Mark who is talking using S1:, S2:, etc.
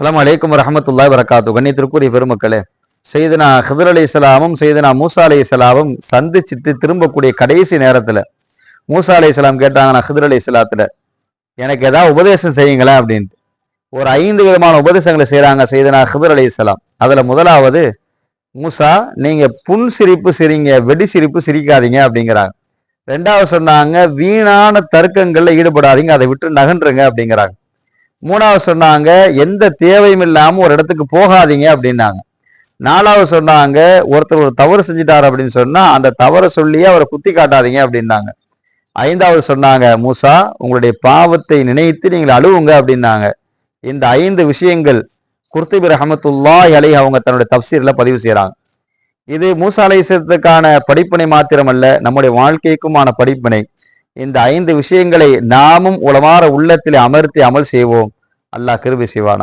S1: அஸ்ஸலாமு அலைக்கும் வரமத்துல்லா வரகாத்து கண்ணியத்திற்குரிய பெருமக்களே செய்தனா ஹிதர் அலி இஸ்லாமும் செய்தனா மூசா அலி இஸ்லாமும் சந்திச்சுட்டு திரும்பக்கூடிய கடைசி நேரத்தில் மூசா அலி இஸ்லாம் கேட்டாங்க நான் ஹிதர் அலி இஸ்லாத்துல எனக்கு ஏதாவது உபதேசம் செய்யுங்களேன் அப்படின்ட்டு. ஒரு ஐந்து விதமான உபதேசங்களை செய்கிறாங்க செய்தனா ஹிதர் அலி இஸ்லாம். அதில் முதலாவது மூசா நீங்கள் புன் சிரிப்பு சிரிங்க வெடி சிரிப்பு சிரிக்காதீங்க அப்படிங்கிறாங்க. ரெண்டாவது சொன்னாங்க வீணான தர்க்கங்களில் ஈடுபடாதீங்க அதை விட்டு நகன்றுங்க அப்படிங்கிறாங்க. மூணாவது சொன்னாங்க எந்த தேவையும் இல்லாமல் ஒரு இடத்துக்கு போகாதீங்க அப்படின்னாங்க. நாலாவது சொன்னாங்க ஒருத்தர் ஒரு தவறு செஞ்சிட்டார் அப்படின்னு சொன்னால் அந்த தவறை சொல்லியே அவரை குத்தி காட்டாதீங்க அப்படின்னாங்க. ஐந்தாவது சொன்னாங்க மூசா உங்களுடைய பாவத்தை நினைத்து நீங்கள் அழுவுங்க அப்படின்னாங்க. இந்த ஐந்து விஷயங்கள் குர்த்திபி ரஹமத்துல்லா அலை அவங்க தன்னுடைய தப்சீரில் பதிவு செய்கிறாங்க இது மூசா அலைசத்துக்கான படிப்பினை மாத்திரமல்ல நம்முடைய வாழ்க்கைக்குமான படிப்பினை. இந்த ஐந்து விஷயங்களை நாமும் உளமாற உள்ளத்தில் அமர்த்தி அமல் செய்வோம். அல்லாஹ் கிருபி செய்வானா